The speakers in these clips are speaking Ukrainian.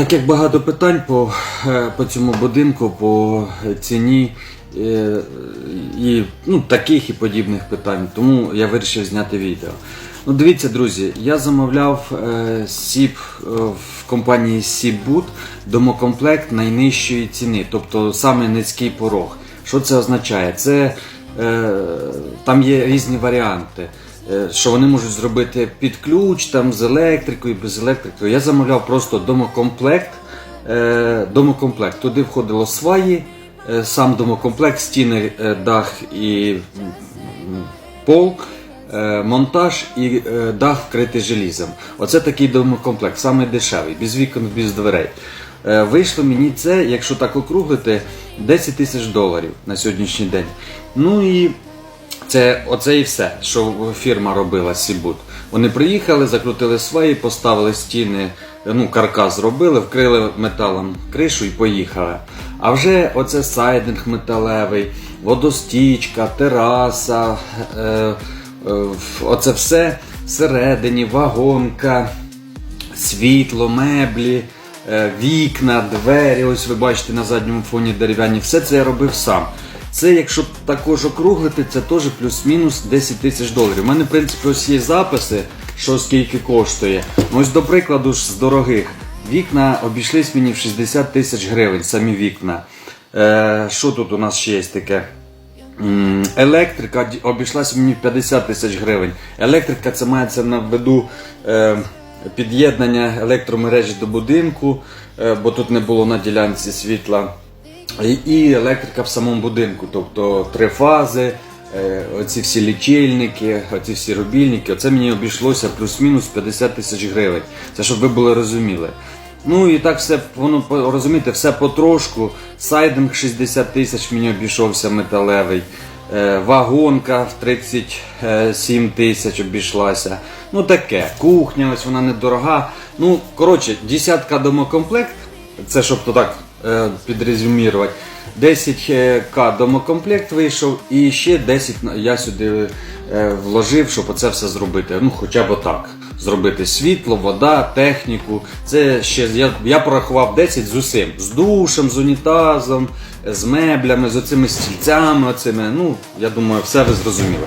Так як багато питань по, е, по цьому будинку, по ціні е, і ну, таких і подібних питань, тому я вирішив зняти відео. Ну, дивіться, друзі, я замовляв е, сіп в компанії Сібут домокомплект найнижчої ціни, тобто саме низький порог. Що це означає? Це там є різні варіанти. Е, Що вони можуть зробити під ключ, там з електрикою, без електрикою. Я замовляв просто домокомплект. е, Домокомплект. Туди входило сваї, е, сам домокомплект, стіни, дах і пол, монтаж і дах вкритий желізом. Оце такий домокомплект, саме дешевий, без вікон, без дверей. Вийшло мені це, якщо так округлити, 10 тисяч доларів на сьогоднішній день. Ну і це оце і все, що фірма робила Сібут. Вони приїхали, закрутили свої, поставили стіни, ну каркас зробили, вкрили металом кришу і поїхали. А вже оце сайдинг металевий, водостічка, тераса, е, е, оце все всередині, вагонка, світло, меблі, е, вікна, двері. Ось ви бачите на задньому фоні дерев'яні. Все це я робив сам. Це, якщо також округлити, це теж плюс-мінус 10 тисяч доларів. У мене, в принципі, ось є записи, що скільки коштує. Ось, до прикладу, ж з дорогих. Вікна обійшлись мені в 60 тисяч гривень, самі вікна. Е, що тут у нас ще є таке? Електрика обійшлася мені в 50 тисяч гривень. Електрика це мається на виду е, під'єднання електромережі до будинку, е, бо тут не було на ділянці світла. І, електрика в самому будинку, тобто три фази, е, оці всі лічильники, оці всі рубільники. Оце мені обійшлося плюс-мінус 50 тисяч гривень. Це щоб ви були розуміли. Ну і так все воно розумієте, все потрошку. Сайдинг 60 тисяч мені обійшовся металевий. Е, Вагонка в 37 тисяч обійшлася. Ну таке. Кухня, ось вона недорога. Ну, коротше, десятка домокомплект, це щоб то так підрезюмірувати. 10к домокомплект вийшов і ще 10 я сюди е, вложив, щоб оце все зробити. Ну, хоча б отак. Зробити світло, вода, техніку. Це ще я, я порахував 10 з усім. З душем, з унітазом, з меблями, з оцими стільцями. Оцими. Ну, я думаю, все ви зрозуміли.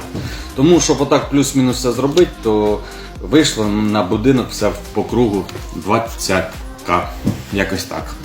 Тому, щоб отак плюс-мінус все зробити, то вийшло на будинок все по кругу 20к. Якось так.